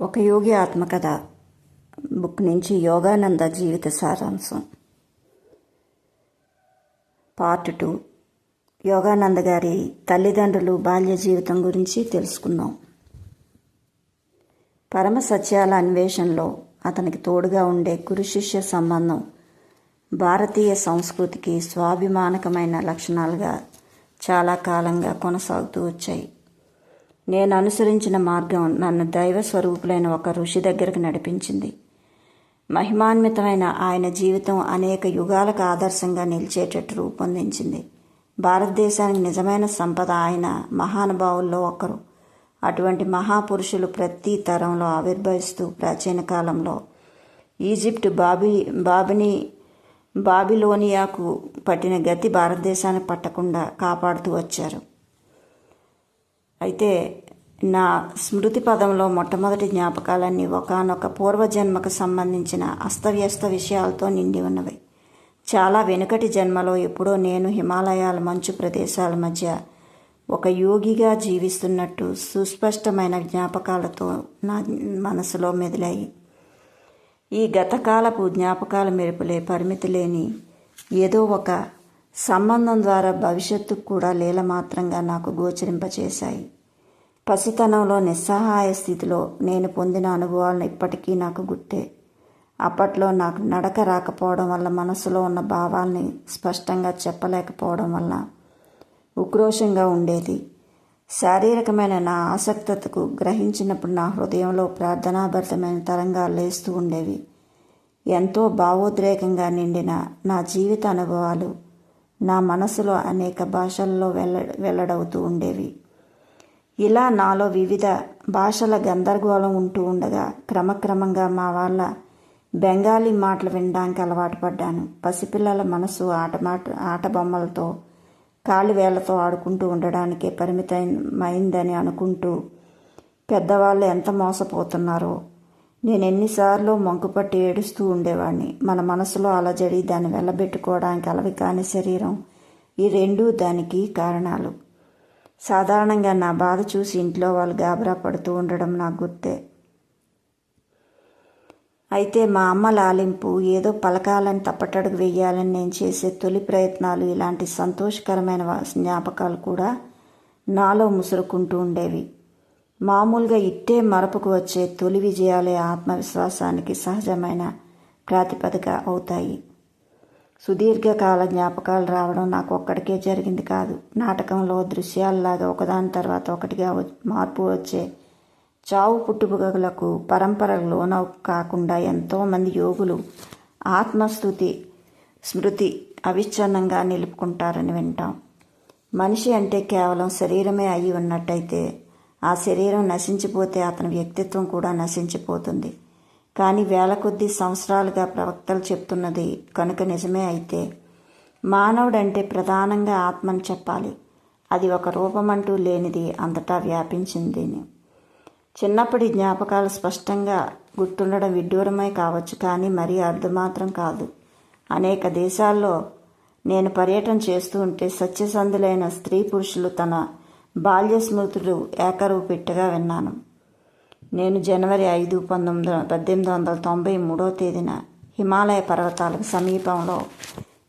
ఒక యోగి ఆత్మకథ బుక్ నుంచి యోగానంద జీవిత సారాంశం. Part two. యోగానంద గారి తల్లిదండ్రులు బాల్య జీవితం గురించి తెలుసుకుందాం. పరమ సత్యాల అన్వేషణలో అతనికి తోడుగా ఉండే గురు శిష్య సంబంధం భారతీయ సంస్కృతికి స్వాభిమానకమైన లక్షణాలుగా చాలా కాలంగా కొనసాగుతూ వచ్చాయి. నేను అనుసరించిన మార్గం నన్ను దైవ స్వరూపులైన ఒక ఋషి దగ్గరకు నడిపించింది. మహిమాన్వితమైన ఆయన జీవితం అనేక యుగాలకు ఆదర్శంగా నిలిచేటట్టు రూపొందించింది. భారతదేశానికి నిజమైన సంపద ఆయన మహానుభావుల్లో ఒకరు. అటువంటి మహాపురుషులు ప్రతి తరంలో ఆవిర్భవిస్తూ ప్రాచీన కాలంలో ఈజిప్ట్ బాబి బాబిని బాబిలోనియాకు పట్టిన గతి భారతదేశానికి పట్టకుండా కాపాడుతూ వచ్చారు. అయితే నా స్మృతి పదంలో మొట్టమొదటి జ్ఞాపకాలన్నీ ఒకనొక పూర్వజన్మకు సంబంధించిన అస్తవ్యస్త విషయాలతో నిండి ఉన్నవి. చాలా వెనుకటి జన్మలో ఎప్పుడో నేను హిమాలయాల మంచు ప్రదేశాల మధ్య ఒక యోగిగా జీవిస్తున్నట్టు సుస్పష్టమైన జ్ఞాపకాలతో నా మనసులో మెదిలాయి. ఈ గతకాలపు జ్ఞాపకాల మెరుపులే పరిమితి లేని ఏదో ఒక సంబంధం ద్వారా భవిష్యత్తుకు కూడా లీలమాత్రంగా నాకు గోచరింపచేశాయి. పసితనంలో నిస్సహాయ స్థితిలో నేను పొందిన అనుభవాలను ఇప్పటికీ నాకు గుర్తే. అప్పట్లో నాకు నడక రాకపోవడం వల్ల మనసులో ఉన్న భావాల్ని స్పష్టంగా చెప్పలేకపోవడం వల్ల ఉక్రోషంగా ఉండేది. శారీరకమైన నా ఆసక్తతకు గ్రహించినప్పుడు నా హృదయంలో ప్రార్థనాభరితమైన తరంగాలు లేస్తూ ఉండేవి. ఎంతో భావోద్రేకంగా నిండిన నా జీవిత అనుభవాలు నా మనసులో అనేక భాషల్లో వెల్ల వెల్లడవుతూ ఉండేవి. ఇలా నాలో వివిధ భాషల గందరగోళం ఉంటూ ఉండగా క్రమక్రమంగా మా వాళ్ళ బెంగాలీ మాటలు వినడానికి అలవాటు పడ్డాను. పసిపిల్లల మనసు ఆటమాట ఆట బొమ్మలతో కాలి వేళ్ళతో ఆడుకుంటూ ఉండడానికే పరిమితమైందని అనుకుంటూ పెద్దవాళ్ళు ఎంత మోసపోతున్నారో నేను ఎన్నిసార్లు మంకుపట్టి ఏడుస్తూ ఉండేవాడిని మన మనసులో అలజడి దాన్ని వెళ్ళబెట్టుకోవడానికి అలవి కాని శరీరం. ఈ రెండూ దానికి కారణాలు. సాధారణంగా నా బాధ చూసి ఇంట్లో వాళ్ళు గాబరా పడుతూ ఉండడం నాకు గుర్తే. అయితే మా అమ్మ లాలింపు ఏదో పలకాలని తప్పటడుగు వేయాలని నేను చేసే తొలి ప్రయత్నాలు ఇలాంటి సంతోషకరమైన జ్ఞాపకాలు కూడా నాలో ముసురుకుంటూ ఉండేవి. మామూలుగా ఇట్టే మరపుకు వచ్చే తొలి విజయాలే ఆత్మవిశ్వాసానికి సహజమైన ప్రాతిపదిక అవుతాయి. సుదీర్ఘకాల జ్ఞాపకాలు రావడం నాకు ఒక్కడికే జరిగింది కాదు. నాటకంలో దృశ్యాలలాగా ఒకదాని తర్వాత ఒకటిగా మార్పు వచ్చే చావు పుట్టుబడులకు పరంపరకు లోనవు కాకుండా ఎంతోమంది యోగులు ఆత్మస్థుతి స్మృతి అవిచ్ఛిన్నంగా నిలుపుకుంటారని వింటాం. మనిషి అంటే కేవలం శరీరమే అయి ఉన్నట్టయితే ఆ శరీరం నశించిపోతే అతని వ్యక్తిత్వం కూడా నశించిపోతుంది. కానీ వేల కొద్ది సంవత్సరాలుగా ప్రవక్తలు చెప్తున్నది కనుక నిజమే అయితే మానవుడంటే ప్రధానంగా ఆత్మని చెప్పాలి. అది ఒక రూపమంటూ లేనిది అంతటా వ్యాపించింది చిన్నప్పటి జ్ఞాపకాలు స్పష్టంగా గుర్తుండడం విడ్డూరమే కావచ్చు కానీ మరీ అర్థమాత్రం కాదు. అనేక దేశాల్లో నేను పర్యటన చేస్తూ ఉంటే సత్యసంధులైన స్త్రీ పురుషులు తన బాల్య స్మృతులు ఏకరువు పెట్టగా విన్నాను. నేను జనవరి ఐదు పంతొమ్మిది పద్దెనిమిది వందల తొంభై మూడో తేదీన హిమాలయ పర్వతాలకు సమీపంలో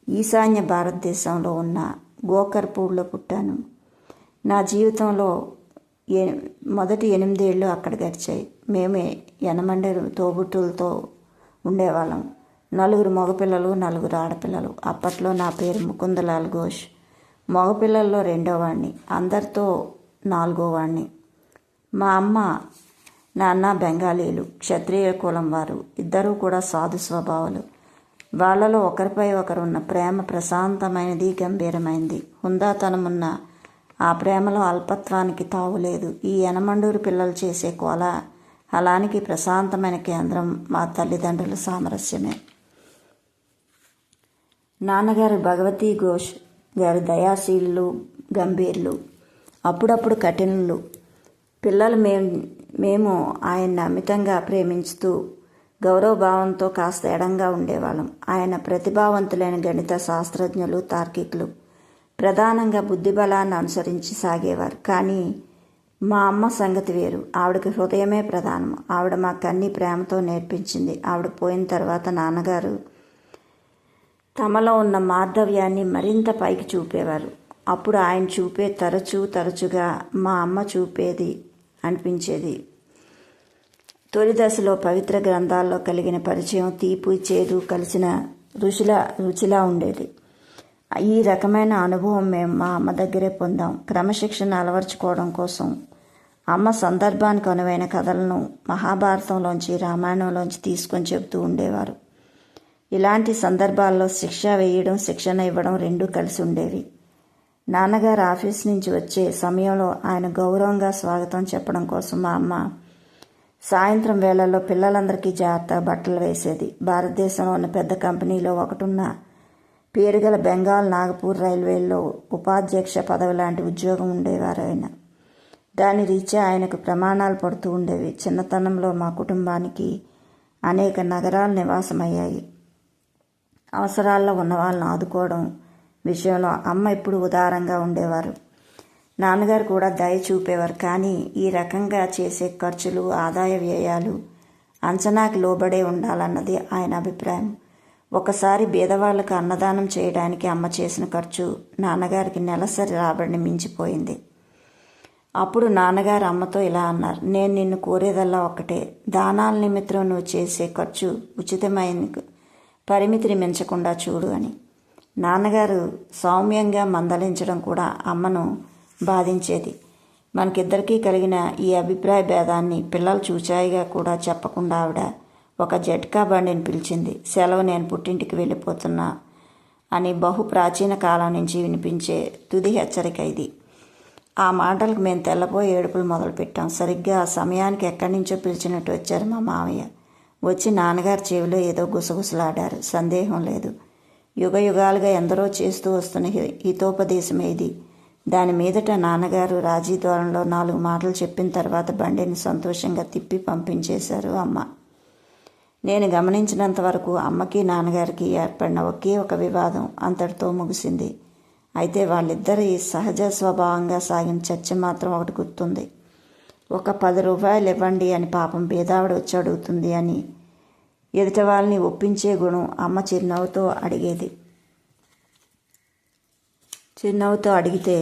ఈశాన్య భారతదేశంలో ఉన్న గోకర్పూర్లో పుట్టాను. నా జీవితంలో ఏ మొదటి ఎనిమిదేళ్ళు అక్కడ గడిచాయి. మేమే ఎనమండరు తోబుట్టులతో ఉండేవాళ్ళం. నలుగురు మగపిల్లలు నలుగురు ఆడపిల్లలు. అప్పట్లో నా పేరు ముకుందలాల్ ఘోష్. మగపిల్లల్లో రెండోవాడిని అందరితో నాలుగోవాడిని మా అమ్మ నాన్న బెంగాలీలు క్షత్రియ కులం వారు ఇద్దరూ కూడా సాధు స్వభావాలు. వాళ్ళలో ఒకరిపై ఒకరున్న ప్రేమ ప్రశాంతమైనది గంభీరమైంది. హుందాతనమున్న ఆ ప్రేమలో అల్పత్వానికి తావులేదు ఈ యనమండూరు పిల్లలు చేసే కోల అలానికి ప్రశాంతమైన కేంద్రం మా తల్లిదండ్రుల సామరస్యమే. నాన్నగారు భగవతీ ఘోష్ వారు దయాశీలు గంభీర్లు అప్పుడప్పుడు కఠినలు. పిల్లలు మేము మేము ఆయన్ని అమితంగా ప్రేమించుతూ గౌరవభావంతో కాస్త ఎడంగా ఉండేవాళ్ళం. ఆయన ప్రతిభావంతులైన గణిత శాస్త్రజ్ఞులు తార్కికులు. ప్రధానంగా బుద్ధిబలాన్ని అనుసరించి సాగేవారు. కానీ మా అమ్మ సంగతి వేరు. ఆవిడకి హృదయమే ప్రధానం. ఆవిడ మాకు అన్ని ప్రేమతో నేర్పించింది. ఆవిడ పోయిన తర్వాత నాన్నగారు తమలో ఉన్న మార్ధవ్యాన్ని మరింత పైకి చూపేవారు. అప్పుడు ఆయన చూపే తరచూ తరచుగా మా అమ్మ చూపేది అనిపించేది. తొలి దశలో పవిత్ర గ్రంథాల్లో కలిగిన పరిచయం తీపి చేదు కలిసిన రుచిలా రుచిలా ఉండేది. ఈ రకమైన అనుభవం మేము మా అమ్మ దగ్గరే పొందాం. క్రమశిక్షణ అలవర్చుకోవడం కోసం అమ్మ సందర్భానికి అనువైన కథలను మహాభారతంలోంచి రామాయణంలోంచి తీసుకొని చెబుతూ ఉండేవారు. ఇలాంటి సందర్భాల్లో శిక్ష వేయడం శిక్షణ ఇవ్వడం రెండూ కలిసి ఉండేవి. నాన్నగారు ఆఫీస్ నుంచి వచ్చే సమయంలో ఆయన గౌరవంగా స్వాగతం చెప్పడం కోసం మా అమ్మ సాయంత్రం వేళల్లో పిల్లలందరికీ జాగ్రత్త బట్టలు వేసేది. భారతదేశంలో ఉన్న పెద్ద కంపెనీలో ఒకటున్న పేరుగల బెంగాల్ నాగపూర్ రైల్వేల్లో ఉపాధ్యక్ష పదవి లాంటి ఉద్యోగం ఉండేవారు ఆయన. దాని రీత్యా ఆయనకు ప్రమాణాలు పడుతూ ఉండేవి. చిన్నతనంలో మా కుటుంబానికి అనేక నగరాలు నివాసమయ్యాయి. అవసరాల్లో ఉన్న వాళ్ళని ఆదుకోవడం విషయంలో అమ్మ ఎప్పుడు ఉదారంగా ఉండేవారు. నాన్నగారు కూడా దయ చూపేవారు. కానీ ఈ రకంగా చేసే ఖర్చులు ఆదాయ వ్యయాలు అంచనాకి లోబడే ఉండాలన్నది ఆయన అభిప్రాయం. ఒకసారి బీదవాళ్ళకు అన్నదానం చేయడానికి అమ్మ చేసిన ఖర్చు నాన్నగారికి నెలసరి రాబడిని మించిపోయింది. అప్పుడు నాన్నగారు అమ్మతో ఇలా అన్నారు నేను నిన్ను కోరేదల్లా ఒక్కటే. దానాల నిమిత్తం నువ్వు చేసే ఖర్చు ఉచితమైన పరిమితిని మించకుండా చూడు అని. నాన్నగారు సౌమ్యంగా మందలించడం కూడా అమ్మను బాధించేది. మనకిద్దరికీ కలిగిన ఈ అభిప్రాయ భేదాన్ని పిల్లలు చూచాయిగా కూడా చెప్పకుండా ఆవిడ ఒక జట్కా బండిని పిలిచింది. సెలవు నేను పుట్టింటికి వెళ్ళిపోతున్నా అని బహు ప్రాచీన కాలం నుంచి వినిపించే తుది హెచ్చరిక ఇది. ఆ మాటలకు మేము తెల్లపోయి ఏడుపులు మొదలుపెట్టాం. సరిగ్గా ఆ సమయానికి ఎక్కడి నుంచో పిలిచినట్టు వచ్చారు మా మామయ్య. వచ్చి నాన్నగారి చెవిలో ఏదో గుసగుసలాడారు. సందేహం లేదు. యుగ యుగాలుగా ఎందరో చేస్తూ వస్తున్న హితోపదేశమే ఇది. దాని మీదట నాన్నగారు రాజీ ద్వారంలో నాలుగు మాటలు చెప్పిన తర్వాత బండిని సంతోషంగా తిప్పి పంపించేశారు అమ్మ. నేను గమనించినంత వరకు అమ్మకి నాన్నగారికి ఏర్పడిన ఒకే ఒక వివాదం అంతటితో ముగిసింది. అయితే వాళ్ళిద్దరి సహజ స్వభావంగా సాగిన చర్చ మాత్రం ఒకటి గుర్తుంది. ఒక పది రూపాయలు ఇవ్వండి అని పాపం బీదావిడ వచ్చి అడుగుతుంది అని. ఎదుటి వాళ్ళని ఒప్పించే గుణం అమ్మ చిరునవ్వుతో అడిగేది. చిరునవ్వుతో అడిగితే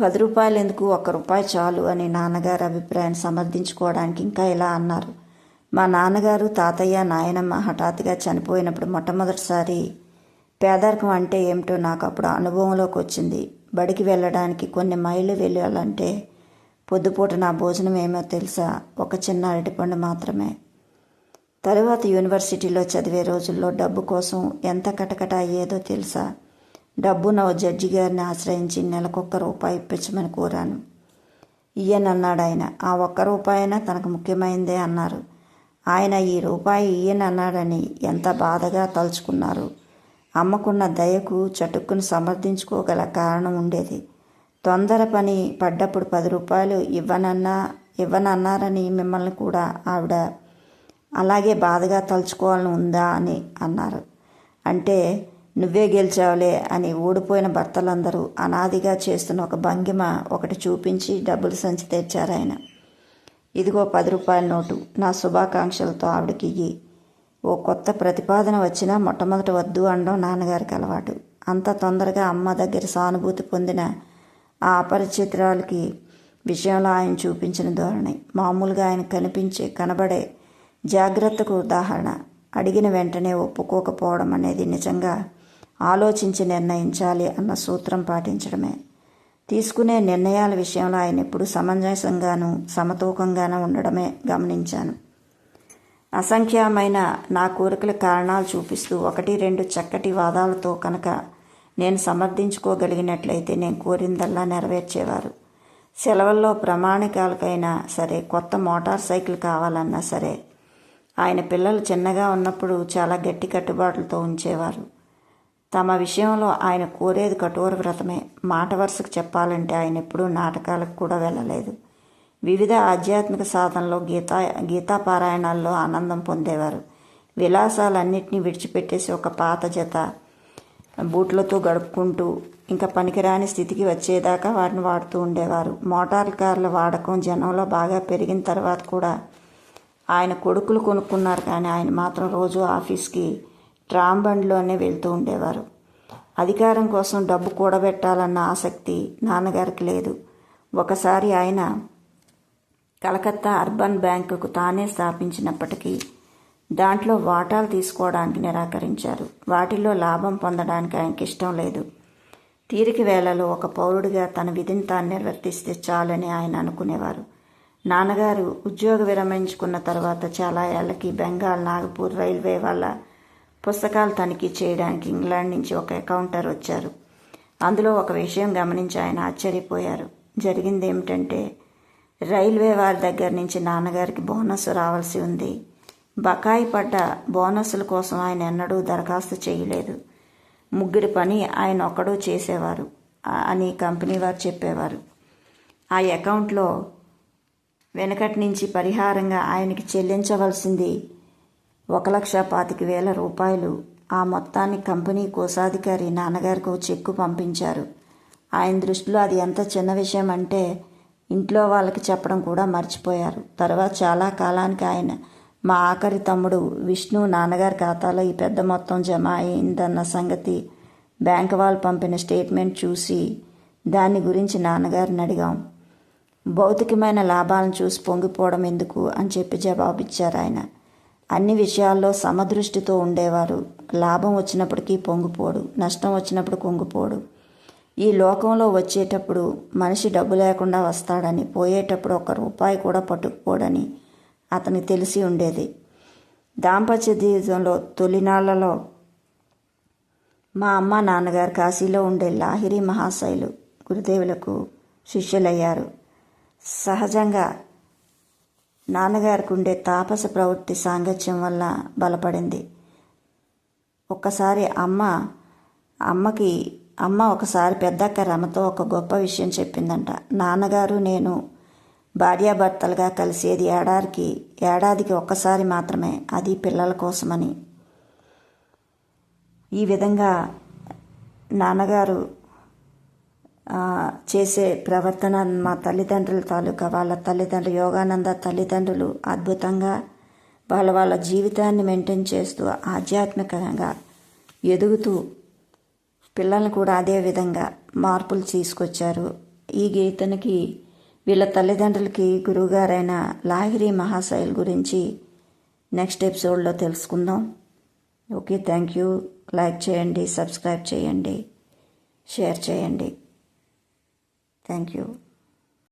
పది రూపాయలు ఎందుకు ఒక్క రూపాయి చాలు అని నాన్నగారు అభిప్రాయాన్ని సమర్థించుకోవడానికి ఇంకా ఇలా అన్నారు. మా నాన్నగారు తాతయ్య నాయనమ్మ హఠాత్తుగా చనిపోయినప్పుడు మొట్టమొదటిసారి పేదరికం అంటే ఏమిటో నాకు అప్పుడు అనుభవంలోకి వచ్చింది. బడికి వెళ్ళడానికి కొన్ని మైళ్ళు వెళ్ళాలంటే పొద్దుపూట నా భోజనం ఏమో తెలుసా? ఒక చిన్న అరటిపండు మాత్రమే. తరువాత యూనివర్సిటీలో చదివే రోజుల్లో డబ్బు కోసం ఎంత కటకట అయ్యేదో తెలుసా? డబ్బు నా జడ్జి గారిని ఆశ్రయించి నెలకొక్క రూపాయి ఇప్పించమని కోరాను. అన్నాడు ఆయన ఆ ఒక్క రూపాయినా తనకు ముఖ్యమైందే అన్నారు. ఆయన ఈ రూపాయి అన్నాడని ఎంత బాధగా తలుచుకున్నారు. అమ్మకున్న దయకు చటుక్కును సమర్థించుకోగల కారణం ఉండేది. తొందర పని పడ్డప్పుడు పది రూపాయలు ఇవ్వనన్నా ఇవ్వనన్నారని మిమ్మల్ని కూడా ఆవిడ అలాగే బాధగా తలుచుకోవాలని ఉందా అని అన్నారు. అంటే నువ్వే గెలిచావులే అని ఓడిపోయిన భర్తలందరూ అనాదిగా చేస్తున్న ఒక భంగిమ ఒకటి చూపించి డబ్బులు సంచి తెచ్చారు ఆయన ఇదిగో పది రూపాయల నోటు నా శుభాకాంక్షలతో ఆవిడకి ఇయ్యి. ఓ కొత్త ప్రతిపాదన వచ్చినా మొట్టమొదట వద్దు అనడం నాన్నగారికి అలవాటు. అంత తొందరగా అమ్మ దగ్గర సానుభూతి పొందిన ఆ అపరిచితురాలకి విషయంలో ఆయన చూపించిన ధోరణి. మామూలుగా ఆయన కనిపించే కనబడే జాగ్రత్తకు ఉదాహరణ. అడిగిన వెంటనే ఒప్పుకోకపోవడం అనేది నిజంగా ఆలోచించి నిర్ణయించాలి అన్న సూత్రం పాటించడమే. తీసుకునే నిర్ణయాల విషయంలో ఆయన ఎప్పుడు సమంజసంగాను సమతూకంగాను ఉండడమే గమనించాను. అసంఖ్యమైన నా కోరికల కారణాలు చూపిస్తూ ఒకటి రెండు చక్కటి వాదాలతో కనుక నేను సమర్థించుకోగలిగినట్లయితే నేను కోరిందల్లా నెరవేర్చేవారు. సెలవుల్లో ప్రామాణికాలకైనా సరే కొత్త మోటార్ సైకిల్ కావాలన్నా సరే ఆయన పిల్లలు చిన్నగా ఉన్నప్పుడు చాలా గట్టి కట్టుబాట్లతో ఉంచేవారు. తమ విషయంలో ఆయన కోరేది కఠోర వ్రతమే. మాట వరుసకు చెప్పాలంటే ఆయన ఎప్పుడూ నాటకాలకు కూడా వెళ్ళలేదు. వివిధ ఆధ్యాత్మిక సాధనలో గీతా గీతా పారాయణాల్లో ఆనందం పొందేవారు. విలాసాలన్నింటినీ విడిచిపెట్టేసి ఒక పాత జత బూట్లతో గడుపుకుంటూ ఇంకా పనికిరాని స్థితికి వచ్చేదాకా వాటిని వాడుతూ ఉండేవారు. మోటార్ కార్ల వాడకం జనంలో బాగా పెరిగిన తర్వాత కూడా ఆయన కొడుకులు కొనుక్కున్నారు కానీ ఆయన మాత్రం రోజు ఆఫీస్కి ట్రామ్ బండిలోనే వెళ్తూ ఉండేవారు. అధికారం కోసం డబ్బు కూడబెట్టాలన్న ఆసక్తి నాన్నగారికి లేదు. ఒకసారి ఆయన కలకత్తా అర్బన్ బ్యాంకుకు తానే స్థాపించినప్పటికీ దాంట్లో వాటాలు తీసుకోవడానికి నిరాకరించారు. వాటిల్లో లాభం పొందడానికి ఆయనకి ఇష్టం లేదు. తీరిక వేళలో ఒక పౌరుడిగా తన విధిని తాను నిర్వర్తిస్తే చాలని ఆయన అనుకునేవారు. నాన్నగారు ఉద్యోగ విరమించుకున్న తర్వాత చాలా ఏళ్ళకి బెంగాల్ నాగపూర్ రైల్వే వాళ్ళ పుస్తకాలు తనిఖీ చేయడానికి ఇంగ్లాండ్ నుంచి ఒక అకౌంటర్ వచ్చారు. అందులో ఒక విషయం గమనించి ఆయన ఆశ్చర్యపోయారు. జరిగింది ఏమిటంటే రైల్వే వారి దగ్గర నుంచి నాన్నగారికి బోనస్ రావాల్సి ఉంది. బకాయి పడ్డ బోనస్ల కోసం ఆయన ఎన్నడూ దరఖాస్తు చేయలేదు. ముగ్గురి పని ఆయన ఒక్కడూ చేసేవారు. అని కంపెనీ వారు చెప్పేవారు. ఆ అకౌంట్లో వెనకటి నుంచి పరిహారంగా ఆయనకి చెల్లించవలసింది ఒక లక్ష పాతిక వేల రూపాయలు. ఆ మొత్తాన్ని కంపెనీ కోశాధికారి నాన్నగారికి చెక్కు పంపించారు. ఆయన దృష్టిలో అది ఎంత చిన్న విషయం అంటే ఇంట్లో వాళ్ళకి చెప్పడం కూడా మర్చిపోయారు. తర్వాత చాలా కాలానికి ఆయన మా ఆఖరి తమ్ముడు విష్ణు నాన్నగారి ఖాతాలో ఈ పెద్ద మొత్తం జమ అయిందన్న సంగతి బ్యాంక్ వాళ్ళు పంపిన స్టేట్మెంట్ చూసి దాని గురించి నాన్నగారిని అడిగాం. భౌతికమైన లాభాలను చూసి పొంగిపోవడం ఎందుకు అని చెప్పి జవాబిచ్చారు ఆయన. అన్ని విషయాల్లో సమదృష్టితో ఉండేవారు. లాభం వచ్చినప్పటికీ పొంగిపోడు నష్టం వచ్చినప్పుడు కుంగిపోడు. ఈ లోకంలో వచ్చేటప్పుడు మనిషి డబ్బు లేకుండా వస్తాడని పోయేటప్పుడు ఒక్క రూపాయి కూడా పట్టుకుపోడని అతనికి తెలిసి ఉండేది. దాంపత్య జీవితంలో తొలినాళ్ళలో మా అమ్మ నాన్నగారు కాశీలో ఉండే లాహిరి మహాశైలు గురుదేవులకు శిష్యులయ్యారు. సహజంగా నాన్నగారికి ఉండే తాపస ప్రవృత్తి సాంగత్యం వల్ల బలపడింది. ఒక్కసారి అమ్మ అమ్మకి అమ్మ ఒకసారి పెద్దక్క రమతో ఒక గొప్ప విషయం చెప్పిందంట. నాన్నగారు నేను భార్యాభర్తలుగా కలిసేది ఏడాదికి ఏడాదికి ఒక్కసారి మాత్రమే అది పిల్లల కోసమని. ఈ విధంగా నాన్నగారు చేసే ప్రవర్తన మా తల్లిదండ్రుల తాలూకా వాళ్ళ తల్లిదండ్రులు యోగానంద తల్లిదండ్రులు అద్భుతంగా వాళ్ళ వాళ్ళ జీవితాన్ని మెయింటైన్ చేస్తూ ఆధ్యాత్మికంగా ఎదుగుతూ పిల్లల్ని కూడా అదే విధంగా మార్పులు తీసుకొచ్చారు. ఈ గీతనికి వీళ్ళ తల్లిదండ్రులకి గురువుగారైన లాహిరి మహాశైల్ గురించి నెక్స్ట్ ఎపిసోడ్లో తెలుసుకుందాం. Okay thank you. లైక్ చేయండి సబ్స్క్రైబ్ చేయండి షేర్ చేయండి. Thank you.